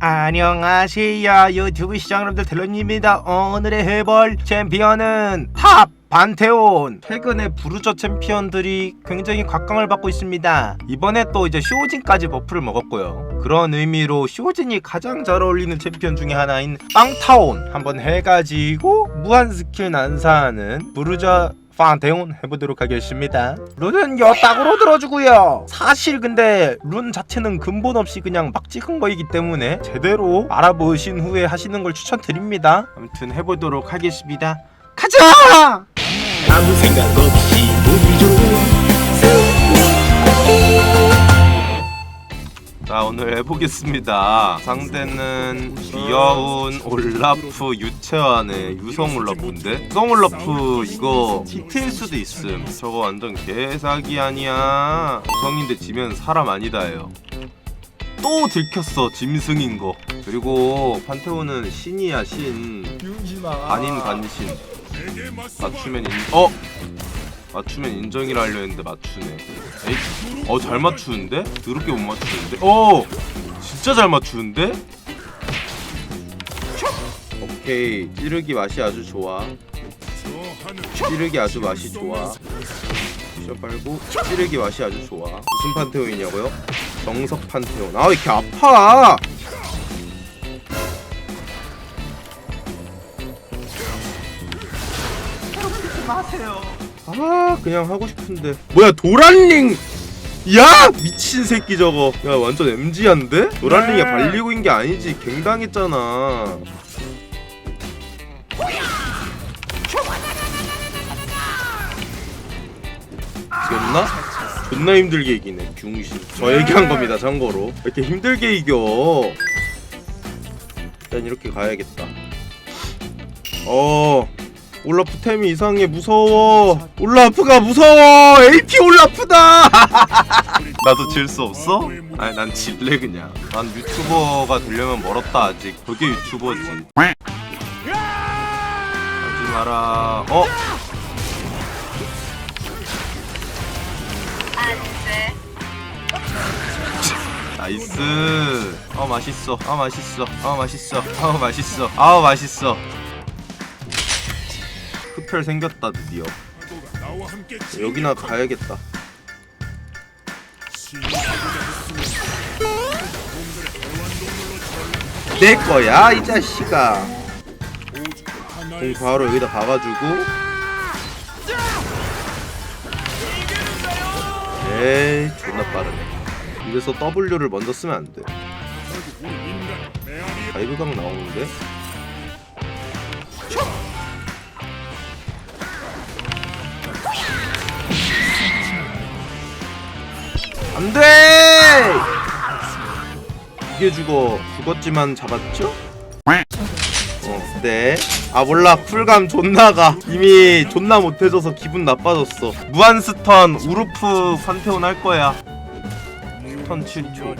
안녕하세요 유튜브 시청자분들 델론입니다. 오늘의 해볼 챔피언은 탑 반테온. 최근에 부르저 챔피언들이 굉장히 각광을 받고 있습니다. 이번에 또 이제 쇼진까지 버프를 먹었고요. 그런 의미로 쇼진이 가장 잘 어울리는 챔피언 중에 하나인 빵타온. 한번 해가지고 무한 스킬 난사하는 부르저 판테온 해보도록 하겠습니다. 룬은 여따구로 들어주고요. 사실 근데 룬 자체는 근본 없이 그냥 막 찍은 거이기 때문에 제대로 알아보신 후에 하시는 걸 추천드립니다. 아무튼 해보도록 하겠습니다. 가자! 아무 생각 없이 좋 자 오늘 해보겠습니다. 상대는 귀여운 올라프 유채환의 유성 올라프인데 유성 올라프 이거 히트일 수도 있음. 저거 완전 개사기 아니야. 유성인데 지면 사람 아니다예요. 또 들켰어 짐승인 거. 그리고 판테온은 신이야 신. 반인 반신. 맞추면 인 어 맞추면 인정이라 하려 했는데 맞추네. 에이 어잘 맞추는데? 더럽게 못 맞추는데? 어 진짜 잘 맞추는데? 오케이 찌르기 맛이 아주 좋아. 찌르기 아주 맛이 좋아. 빨고 찌르기 맛이 아주 좋아. 무슨 판테온이냐고요? 정석 판테온. 아왜 이렇게 아파? 아 그냥 하고 싶은데. 뭐야 도란링! 야 미친 새끼 저거. 야 완전 MG한데? 도란링이 발리고 인게 아니지. 갱당했잖아. 이겼나? 존나 힘들게 이기네 병신. 저 얘기한 겁니다 참고로. 왜 이렇게 힘들게 이겨? 일단 이렇게 가야겠다. 어 올라프 템이 이상해. 무서워. 올라프가 무서워. AP 올라프다. 나도 질 수 없어? 아니 난 질래 그냥. 난 유튜버가 되려면 멀었다 아직. 그게 유튜버지. 하지 마라. 어? 나이스. 아 맛있어. 아 맛있어. 아 맛있어. 아 맛있어. 아 맛있어. 흡 혈 생겼다 드디어. 여기나 가야겠다. 내 거야 이 자식아. 공 바로 여기다 가가지고. 에이 존나 빠르네. 이래서 W를 먼저 쓰면 안돼. 다이브각 나오는데 안돼! 이게 죽어. 죽었지만 잡았죠? 어, 네. 아 몰라. 쿨감 존나가. 이미 존나 못해져서 기분 나빠졌어. 무한 스턴 우루프 판테온 할 거야. 스턴 7초.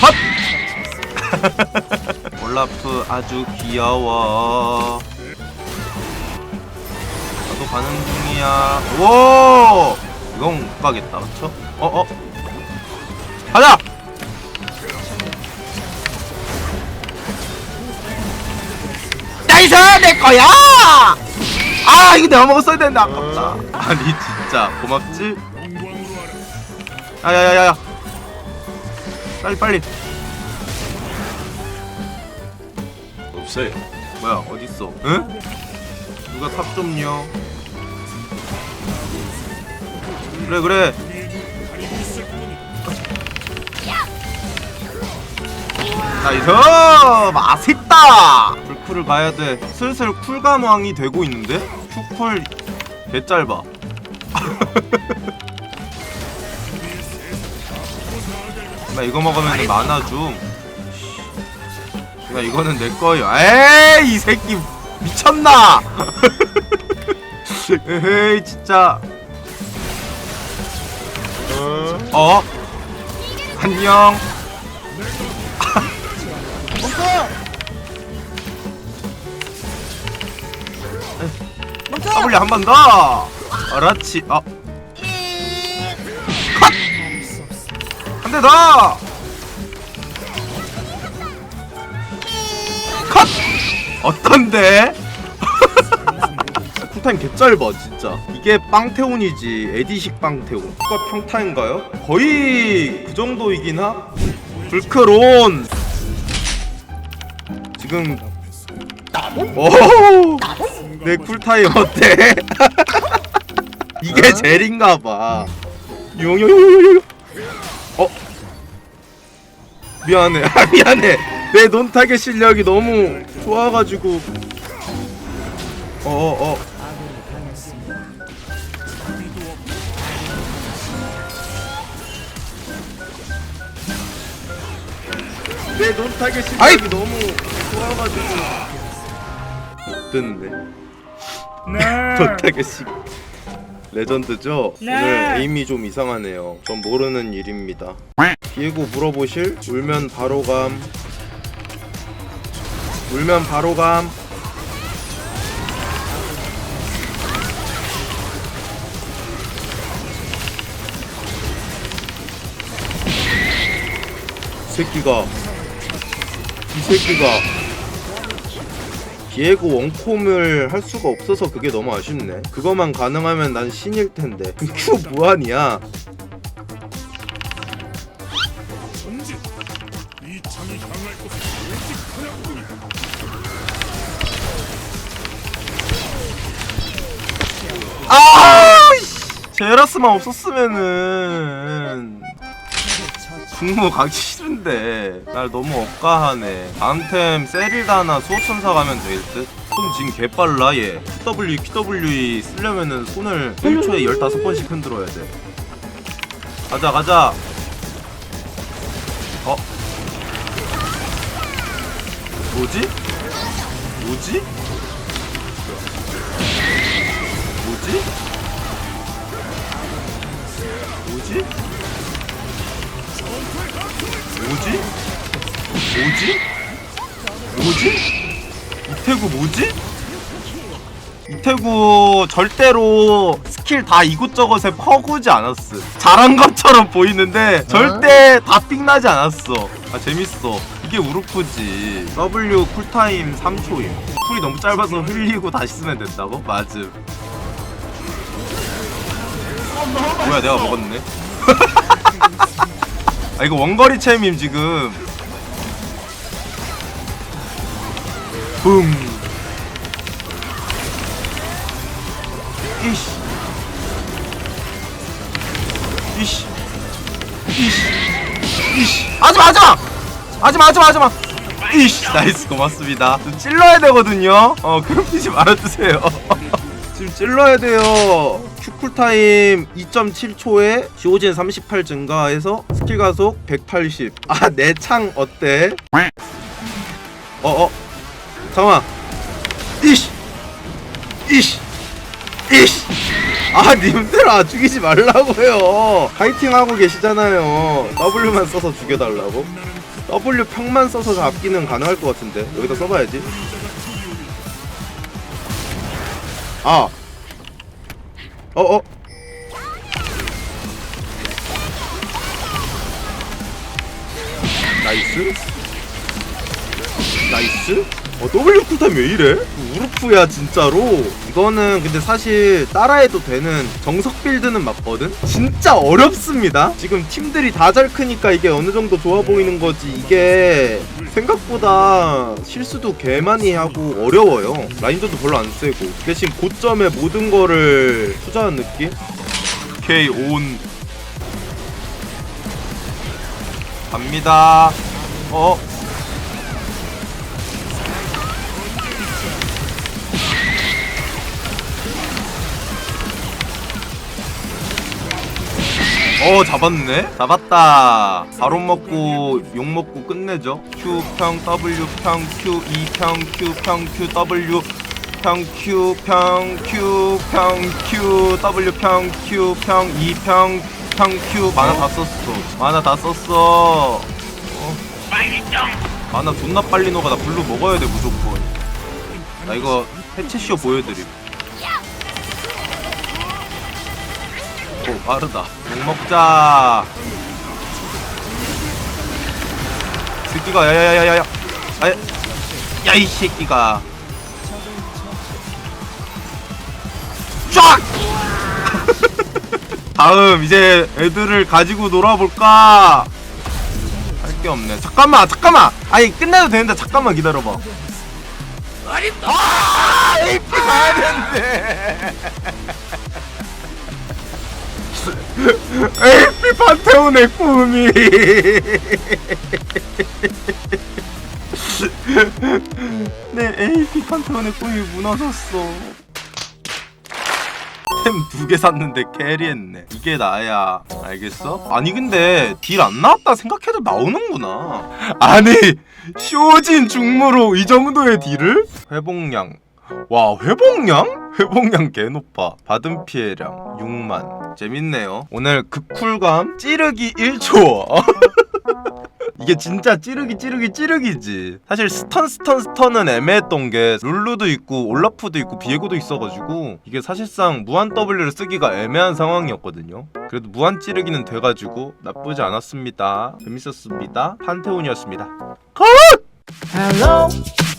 컷! 올라프 아주 귀여워. 나도 가는 중이야. 오! 이건 못 가겠다 그쵸? 어어? 가자! 나이스 내 거야! 아 이거 내가 먹었어야 되는데 아깝다. 아니 진짜. 고맙지? 야야야야야. 빨리 빨리 없어요. 뭐야 어딨어 응? 누가 탑 좀요 그래 그래 나이스 맛있다 불쿨을 가야 돼 슬슬 쿨감왕이 되고 있는데? 큐쿨 개짧아 나 이거 먹으면 만화 좀 야, 이거는 내 거예요. 에이, 이 새끼 미쳤나? 에이, 진짜. 어? 안녕. W 한번 더. 그렇지 어 컷! 한대 더! 컷! 어떤데? 쿨타임 개짧아 진짜 이게 빵태온이지 에디식 빵태온 이거 평타인가요? 거의 그 정도이긴 하? 불크론 지금 오내 쿨타임 어때? 이게 젤인가봐 요요요요요 어? 미안해 아 미안해 내 논타겟 실력이 너무 좋아가지고 어어 어 내 논타겟 실력이 아이! 너무 좋아가지고 못 듣는데 네. 논타겟 씨 레전드죠? 네. 오늘 에임이 좀 이상하네요 전 모르는 일입니다 비에고 물어보실? 울면 바로 감 울면 바로 감. 이 새끼가 이 새끼가 비에고 원콤을 할 수가 없어서 그게 너무 아쉽네. 그거만 가능하면 난 신일 텐데. 큐 무한이야 제라스만 없었으면은 국무 가기 싫은데 날 너무 억까하네 다음 템 세릴다나 수호천사 가면 될 듯? 손 지금 개빨라 얘 QW, QWE 쓰려면은 손을 1초에 15번씩 흔들어야 돼 가자 가자 어? 뭐지? 뭐지? 뭐지? 이태구 뭐지? 이태구 절대로 스킬 다 이곳저곳에 퍼구지 않았어. 잘한 것처럼 보이는데 절대 다 삑나지 않았어. 아 재밌어. 이게 우르프지. W 쿨타임 3초임. 쿨이 너무 짧아서 흘리고 다시 쓰면 된다고? 맞음. 뭐야 내가 먹었네. 아 이거 원거리 챔임 지금 붐 이씨. 이씨. 이씨. 이씨. 하지마 하지마! 하지마 하지마 하지마! 이씨. 나이스 고맙습니다. 좀 찔러야 되거든요? 어 괴롭히지 말아주세요. 지금 찔러야 돼요. 큐쿨타임 2.7초에 지오진 38 증가해서 스킬 가속 180아 내 창 어때? 어어. 잠깐만. 이씨. 이씨 이씨. 아 님들아 죽이지 말라고요. 파이팅 하고 계시잖아요. W만 써서 죽여달라고? W 평만 써서 잡기는 가능할 것 같은데. 여기다 써봐야지. 아. 어어. 나이스. 나이스. 어 W 쿨타임 왜 이래? 우르프야 진짜로 이거는 근데 사실 따라해도 되는 정석 빌드는 맞거든? 진짜 어렵습니다. 지금 팀들이 다 잘 크니까 이게 어느 정도 좋아 보이는 거지 이게 생각보다 실수도 개 많이 하고 어려워요. 라인전도 별로 안 세고. 대신 고점에 모든 거를 투자한 느낌? 오케이 온. 갑니다. 어 어 잡았네. 잡았다. 바로 먹고 욕 먹고 끝내죠. Q 평 W 평 Q E 평 Q 평 Q W 평 Q 평 Q 평 Q W 평 Q 평 E 평평 Q. 만화 다 썼어. 만화 다 썼어. 어. 만화 존나 빨리 녹아. 나 블루 먹어야 돼 무조건. 나 이거 해체쇼 보여드림 오 빠르다. 욕 먹자. 새끼가 야야야야야 야이 새끼가. 쫙! 다음 이제 애들을 가지고 놀아볼까? 할 게 없네. 잠깐만 잠깐만! 아니 끝내도 되는데 잠깐만 기다려봐. 아 AP 가야 되는데 AP 판테온의 꿈이. 내 AP 판테온의 꿈이 무너졌어. 템 두 개 샀는데 캐리했네. 이게 나야. 알겠어? 아니 근데 딜 안 나왔다 생각해도 나오는구나. 아니 쇼진 중무로 이 정도의 딜을? 회복량. 와 회복량? 회복량 개높아. 받은 피해량 6만 재밌네요. 오늘 극쿨감 찌르기 1초. 이게 진짜 찌르기 찌르기 찌르기지. 사실 스턴 스턴 스턴은 애매했던 게 룰루도 있고 올라프도 있고 비에고도 있어가지고 이게 사실상 무한 W를 쓰기가 애매한 상황이었거든요. 그래도 무한 찌르기는 돼가지고 나쁘지 않았습니다. 재밌었습니다. 판테온이었습니다. Hello,